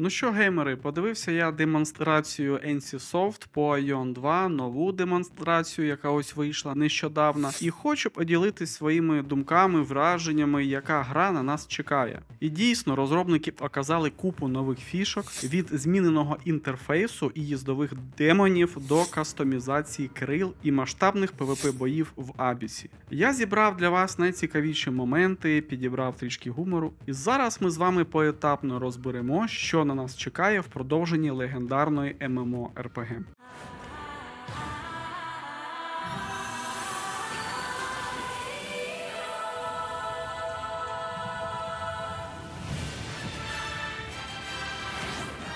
Ну що, геймери, подивився я демонстрацію NCSoft по Ion 2, нову демонстрацію, яка ось вийшла нещодавно, і хочу поділитись своїми думками, враженнями, яка гра на нас чекає. І дійсно, розробники показали купу нових фішок від зміненого інтерфейсу і їздових демонів до кастомізації крил і масштабних PvP боїв в Абісі. Я зібрав для вас найцікавіші моменти, підібрав трішки гумору, і зараз ми з вами поетапно розберемо, що на нас чекає в продовженні легендарної ММО РПГ.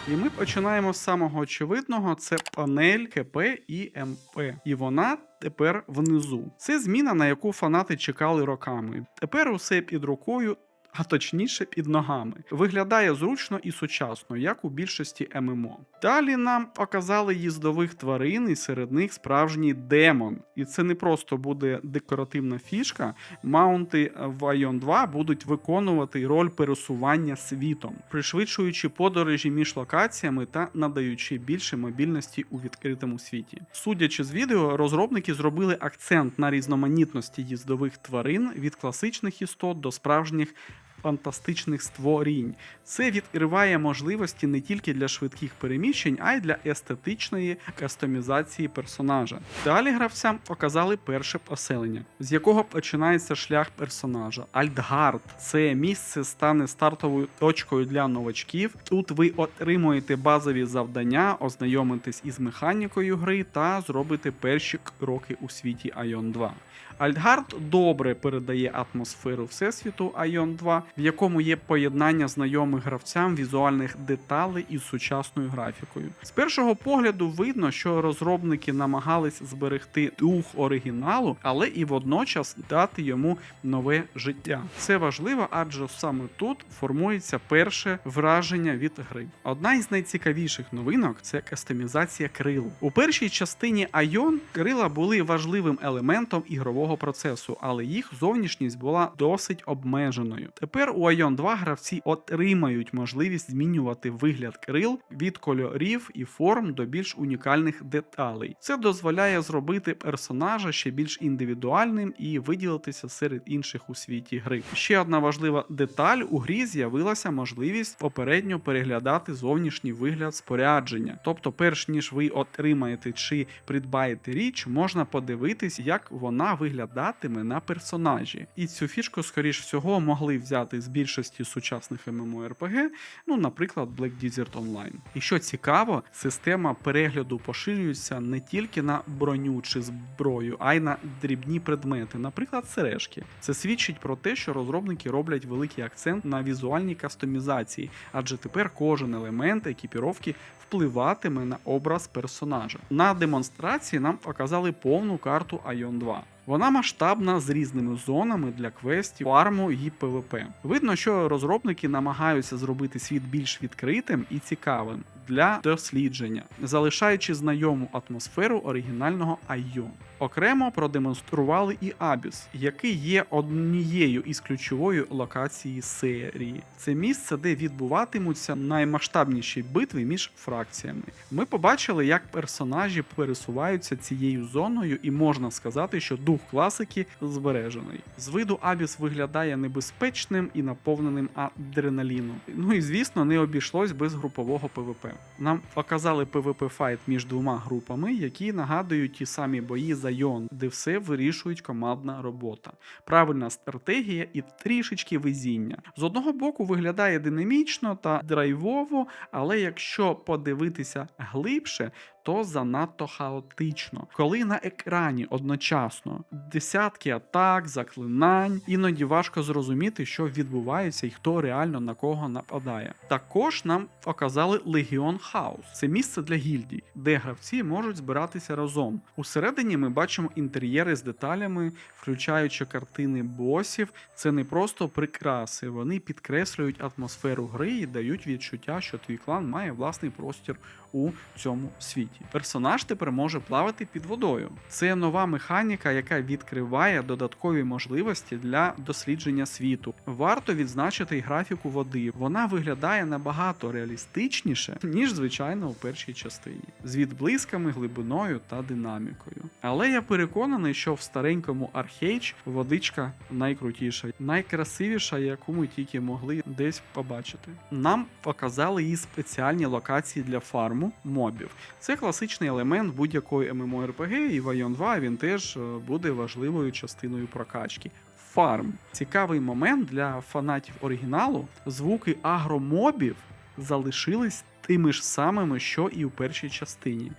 І ми починаємо з самого очевидного: це панель КП і МП. І вона тепер внизу. Це зміна, на яку фанати чекали роками. Тепер усе під рукою. А точніше під ногами. Виглядає зручно і сучасно, як у більшості ММО. Далі нам показали їздових тварин, і серед них справжній демон. І це не просто буде декоративна фішка. Маунти в Ion 2 будуть виконувати роль пересування світом, пришвидшуючи подорожі між локаціями та надаючи більше мобільності у відкритому світі. Судячи з відео, розробники зробили акцент на різноманітності їздових тварин від класичних істот до справжніх фантастичних створінь. Це відкриває можливості не тільки для швидких переміщень, а й для естетичної кастомізації персонажа. Далі гравцям показали перше поселення, з якого починається шлях персонажа. Альтгард це місце стане стартовою точкою для новачків. Тут ви отримуєте базові завдання, ознайомитесь із механікою гри та зробите перші кроки у світі Ion 2. Альтгард добре передає атмосферу всесвіту Ion 2, в якому є поєднання знайомих гравцям візуальних деталей із сучасною графікою. З першого погляду видно, що розробники намагались зберегти дух оригіналу, але і водночас дати йому нове життя. Це важливо, адже саме тут формується перше враження від гри. Одна із найцікавіших новинок це кастомізація крил. У першій частині Ion крила були важливим елементом ігрового процесу, але їх зовнішність була досить обмеженою. Тепер у Ion 2 гравці отримають можливість змінювати вигляд крил від кольорів і форм до більш унікальних деталей. Це дозволяє зробити персонажа ще більш індивідуальним і виділитися серед інших у світі гри. Ще одна важлива деталь у грі з'явилася можливість попередньо переглядати зовнішній вигляд спорядження. Тобто, перш ніж ви отримаєте чи придбаєте річ, можна подивитись, як вона виглядатиме на персонажі. І цю фішку, скоріш всього, могли взяти з більшості сучасних MMORPG, ну, наприклад, Black Desert Online. І що цікаво, система перегляду поширюється не тільки на броню чи зброю, а й на дрібні предмети, наприклад, сережки. Це свідчить про те, що розробники роблять великий акцент на візуальній кастомізації, адже тепер кожен елемент екіпіровки впливатиме на образ персонажа. На демонстрації нам показали повну карту Ion 2. Вона масштабна з різними зонами для квестів, фарму і ПВП. Видно, що розробники намагаються зробити світ більш відкритим і цікавим для дослідження, залишаючи знайому атмосферу оригінального Айон. Окремо продемонстрували і Абіс, який є однією із ключової локації серії. Це місце, де відбуватимуться наймасштабніші битви між фракціями. Ми побачили, як персонажі пересуваються цією зоною, і можна сказати, що дух класики збережений. З виду Абіс виглядає небезпечним і наповненим адреналіном. Ну і звісно, не обійшлось без групового ПВП. Нам показали ПВП файт між двома групами, які нагадують ті самі бої за Йон, де все вирішують командна робота, правильна стратегія і трішечки везіння. З одного боку виглядає динамічно та драйвово, але якщо подивитися глибше, то занадто хаотично. Коли на екрані одночасно десятки атак, заклинань, іноді важко зрозуміти, що відбувається і хто реально на кого нападає. Також нам показали Легіон Хаус. Це місце для гільдій, де гравці можуть збиратися разом. Усередині ми бачимо інтер'єри з деталями, включаючи картини босів. Це не просто прикраси, вони підкреслюють атмосферу гри і дають відчуття, що твій клан має власний простір у цьому світі. Світі. Персонаж тепер може плавати під водою. Це нова механіка, яка відкриває додаткові можливості для дослідження світу. Варто відзначити й графіку води. Вона виглядає набагато реалістичніше, ніж звичайно у першій частині, з відблисками, глибиною та динамікою. Але я переконаний, що в старенькому Архейдж водичка найкрутіша, найкрасивіша, яку ми тільки могли десь побачити. Нам показали і спеціальні локації для фарму мобів. Це класичний елемент будь-якої MMORPG, і в Ion 2 він теж е, буде важливою частиною прокачки. Фарм цікавий момент для фанатів оригіналу. Звуки агромобів залишились тими ж самими, що і у першій частині.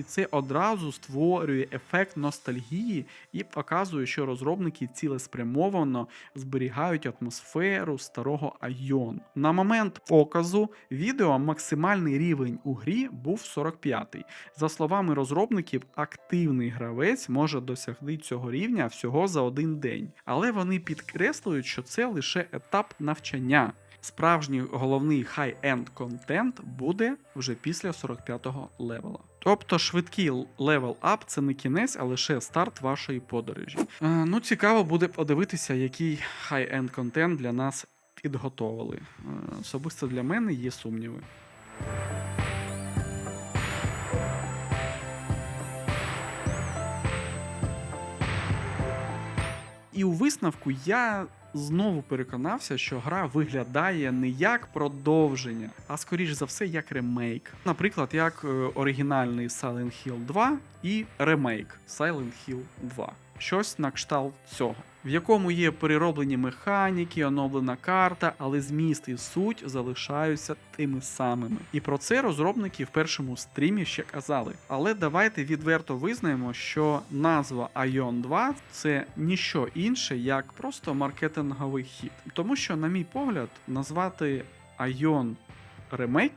І це одразу створює ефект ностальгії і показує, що розробники цілеспрямовано зберігають атмосферу старого Айон. На момент показу відео максимальний рівень у грі був 45-й. За словами розробників, активний гравець може досягти цього рівня всього за один день. Але вони підкреслюють, що це лише етап навчання. Справжній головний хай-енд контент буде вже після 45-го левела. Тобто швидкий левел ап це не кінець, а лише старт вашої подорожі. Е, ну, цікаво буде подивитися, який хай-енд контент для нас підготовили. Е, особисто для мене є сумніви. І у висновку я знову переконався, що гра виглядає не як продовження, а скоріш за все як ремейк. Наприклад, як е, оригінальний Silent Hill 2 і ремейк Silent Hill 2. Щось на кшталт цього, в якому є перероблені механіки, оновлена карта, але зміст і суть залишаються тими самими. І про це розробники в першому стрімі ще казали. Але давайте відверто визнаємо, що назва Ion 2 це ніщо інше, як просто маркетинговий хід. Тому що, на мій погляд, назвати Ion ремейк.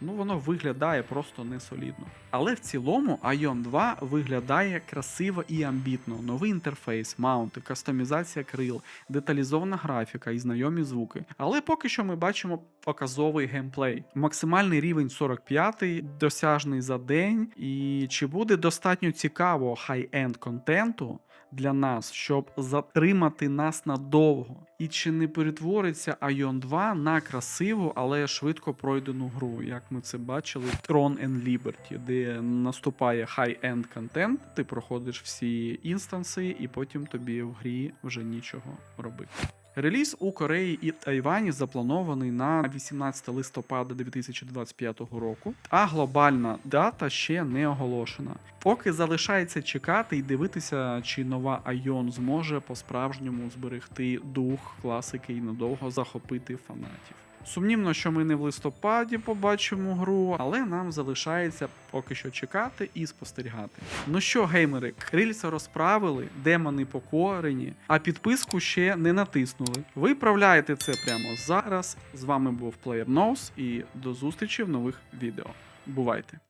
Ну, воно виглядає просто несолідно. Але в цілому Ion 2 виглядає красиво і амбітно. Новий інтерфейс, маунти, кастомізація крил, деталізована графіка і знайомі звуки. Але поки що ми бачимо показовий геймплей. Максимальний рівень 45 досяжний за день. І чи буде достатньо цікавого хай-енд контенту для нас, щоб затримати нас надовго? І чи не перетвориться Ion 2 на красиву, але швидко пройдену гру, як ми це бачили в Tron and Liberty, де наступає high-end контент, ти проходиш всі інстанси, і потім тобі в грі вже нічого робити. Реліз у Кореї і Тайвані запланований на 18 листопада 2025 року, а глобальна дата ще не оголошена. Поки залишається чекати і дивитися, чи нова Айон зможе по-справжньому зберегти дух класики і надовго захопити фанатів. Сумнівно, що ми не в листопаді побачимо гру, але нам залишається поки що чекати і спостерігати. Ну що, геймери, крильця розправили, демони покорені, а підписку ще не натиснули. Виправляєте це прямо зараз. З вами був PlayerNose і до зустрічі в нових відео. Бувайте!